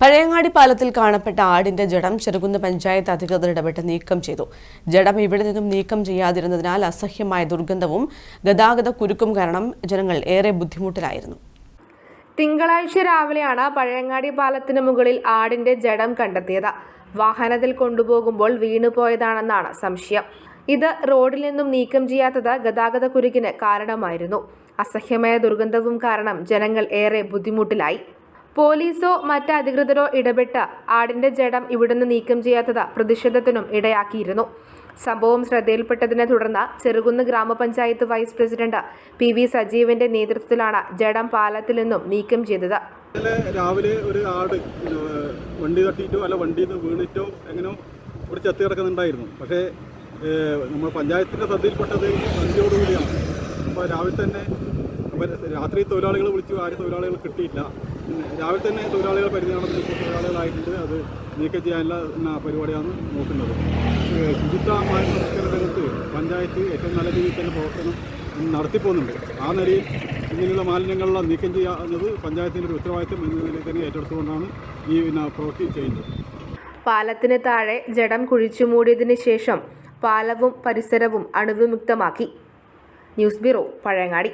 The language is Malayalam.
പഴയങ്ങാടി പാലത്തിൽ കാണപ്പെട്ട ആടിന്റെ ജഡം ചെറുകുന്ന് പഞ്ചായത്ത് അധികൃതർ ഇടപെട്ട് നീക്കം ചെയ്തു. ജഡം ഇവിടെ നിന്നും നീക്കം ചെയ്യാതിരുന്നതിനാൽ അസഹ്യമായ ദുർഗന്ധവും ഗതാഗത കുരുക്കും കാരണം ജനങ്ങൾ ഏറെ ബുദ്ധിമുട്ടിലായിരുന്നു. തിങ്കളാഴ്ച രാവിലെയാണ് പഴയങ്ങാടി പാലത്തിന് മുകളിൽ ആടിന്റെ ജഡം കണ്ടെത്തിയത്. വാഹനത്തിൽ കൊണ്ടുപോകുമ്പോൾ വീണുപോയതാണെന്നാണ് സംശയം. ഇത് റോഡിൽ നിന്നും നീക്കം ചെയ്യാത്തത് ഗതാഗത കുരുക്കിന് കാരണമായിരുന്നു. അസഹ്യമായ ദുർഗന്ധവും കാരണം ജനങ്ങൾ ഏറെ ബുദ്ധിമുട്ടിലായി. പോലീസോ മറ്റ് അധികൃതരോ ഇടപെട്ട് ആടിന്റെ ജഡം ഇവിടുന്ന് നീക്കം ചെയ്യാത്തത് പ്രതിഷേധത്തിനും ഇടയാക്കിയിരുന്നു. സംഭവം ശ്രദ്ധയിൽപ്പെട്ടതിനെ തുടർന്ന് ചെറുകുന്ന് ഗ്രാമപഞ്ചായത്ത് വൈസ് പ്രസിഡന്റ് പി വി സജീവിന്റെ നേതൃത്വത്തിലാണ് ജഡം പാലത്തിൽ നിന്നും നീക്കം ചെയ്തത്. രാവിലെ ഒരു ആട് വണ്ടി തട്ടിയിട്ടോ അല്ല വണ്ടിയിൽ നിന്ന് വീണിട്ടോ എങ്ങനെയോ ഇവിടെ ചത്തി കിടക്കുന്നുണ്ടായിരുന്നു. പക്ഷേ നമ്മൾ പഞ്ചായത്തിന്റെ ശ്രദ്ധയിൽപ്പെട്ടത് വണ്ടിയോടുകൂടിയാണ് അപ്പോൾ രാവിലെ തന്നെ രാത്രി തൊഴിലാളികൾ വിളിച്ചു ആരും തൊഴിലാളികൾ കിട്ടിയില്ല. രാവിലെ തന്നെ തൊഴിലാളികൾ പരിധി പരിചരണത്തിൽ തൊഴിലാളികളായിട്ടുണ്ട്. അത് നീക്കം ചെയ്യാനുള്ള പരിപാടിയാണ് നോക്കുന്നത്. ശുചിത്വ ശുചിത്വമായ സംസ്കരണ രംഗത്ത് പഞ്ചായത്ത് ഏറ്റവും നല്ല രീതിയിൽ തന്നെ പ്രവർത്തനം നടത്തിപ്പോകുന്നുണ്ട്. ആ നിലയിൽ ഇങ്ങനെയുള്ള മാലിന്യങ്ങളെല്ലാം നീക്കം ചെയ്യുന്നത് പഞ്ചായത്തിന്റെ ഒരു ഉത്തരവാദിത്വം എന്ന നിലയിൽ തന്നെ ഏറ്റെടുത്തുകൊണ്ടാണ് ഈ പ്രവൃത്തി ചെയ്യുന്നത്. പാലത്തിന് താഴെ ജഡം കുഴിച്ചു മൂടിയതിനു ശേഷം പാലവും പരിസരവും അണുവിമുക്തമാക്കി. News bureau Pazhayangadi.